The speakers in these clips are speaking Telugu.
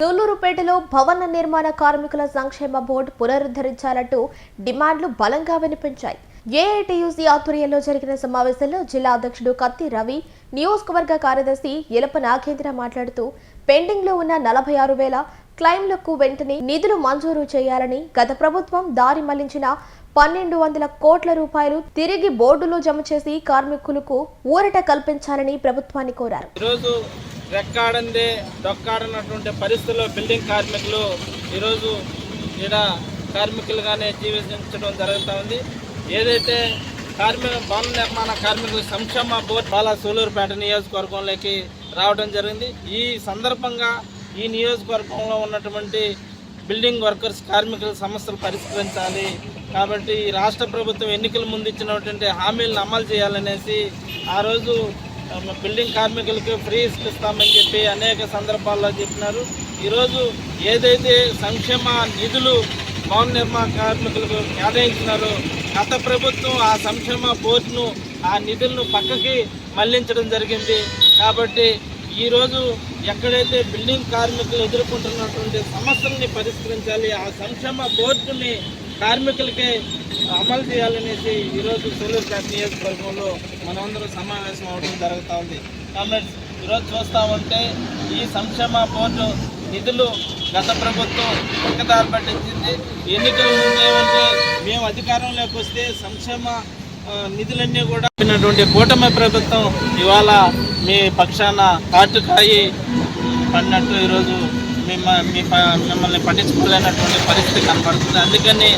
దూలూరుపేటలో భవన నిర్మాణ కార్మికుల సంక్షేమ బోర్డు పునరుద్ధరించాలంటూ డిమాండ్లు బలంగా వినిపించాయి. ఏఐటియుసి ఆధ్వర్యంలో జరిగిన సమావేశంలో జిల్లా అధ్యక్షుడు కత్తి రవి నియోజకవర్గ కార్యదర్శి ఎలప నాగేంద్ర మాట్లాడుతూ పెండింగ్లో ఉన్న నలభై ఆరు వేల క్లైమ్లకు వెంటనే నిధులు మంజూరు చేయాలని గత ప్రభుత్వం దారి మళ్ళించిన పన్నెండు వందల కోట్ల రూపాయలు తిరిగి బోర్డులో జమ చేసి కార్మికులకు ఊరట కల్పించాలని ప్రభుత్వాన్ని కోరారు. రెక్కాడందే డొక్కాడనటువంటి పరిస్థితుల్లో బిల్డింగ్ కార్మికులు ఈరోజు ఈడ కార్మికులుగానే జీవించడం జరుగుతూ ఉంది. ఏదైతే కార్మిక భవన నిర్మాణ కార్మికుల సంక్షేమ బోర్డు బాలా సూలూరుపేట నియోజకవర్గంలోకి రావడం జరిగింది. ఈ సందర్భంగా ఈ నియోజకవర్గంలో ఉన్నటువంటి బిల్డింగ్ వర్కర్స్ కార్మికుల సమస్యలు పరిష్కరించాలి. కాబట్టి ఈ రాష్ట్ర ప్రభుత్వం ఎన్నికల ముందు ఇచ్చినటువంటి హామీలను అమలు చేయాలనేసి ఆ రోజు బిల్డింగ్ కార్మికులకి ఫ్రీ ఇస్తామని చెప్పి అనేక సందర్భాల్లో చెప్పినారు. ఈరోజు ఏదైతే సంక్షేమ నిధులు భవన నిర్మాణ కార్మికులకు కేటాయించినారో గత ప్రభుత్వం ఆ సంక్షేమ బోర్డును ఆ నిధులను పక్కకి మళ్ళించడం జరిగింది. కాబట్టి ఈరోజు ఎక్కడైతే బిల్డింగ్ కార్మికులు ఎదుర్కొంటున్నటువంటి సమస్యల్ని పరిష్కరించాలి ఆ సంక్షేమ బోర్డుని కార్మికులకే అమలు చేయాలనేసి ఈరోజు సూలూరుపేట నియోజకవర్గంలో మనమందరం సమావేశం అవడం జరుగుతూ ఉంది. కాబట్టి ఈరోజు చూస్తూ ఉంటే ఈ సంక్షేమ బోర్డు నిధులు గత ప్రభుత్వం పక్కదారి పట్టించింది. ఎన్నికలు ఏమంటే మేము అధికారంలోకి వస్తే సంక్షేమ నిధులన్నీ కూడా ఉన్నటువంటి కూటమి ప్రభుత్వం ఇవాళ మీ పక్షాన కాటుకాయి పడినట్టు ఈరోజు మిమ్మల్ని మీ ప- మిమ్మల్ని పట్టించుకోలేనటువంటి పరిస్థితి కనపడుతుంది. అందుకని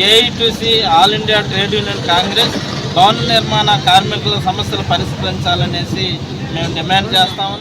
AITC all India trade union Congress భవన నిర్మాణ కార్మికుల సమస్యలు పరిష్కరించాలనేసి మేము డిమాండ్ చేస్తాము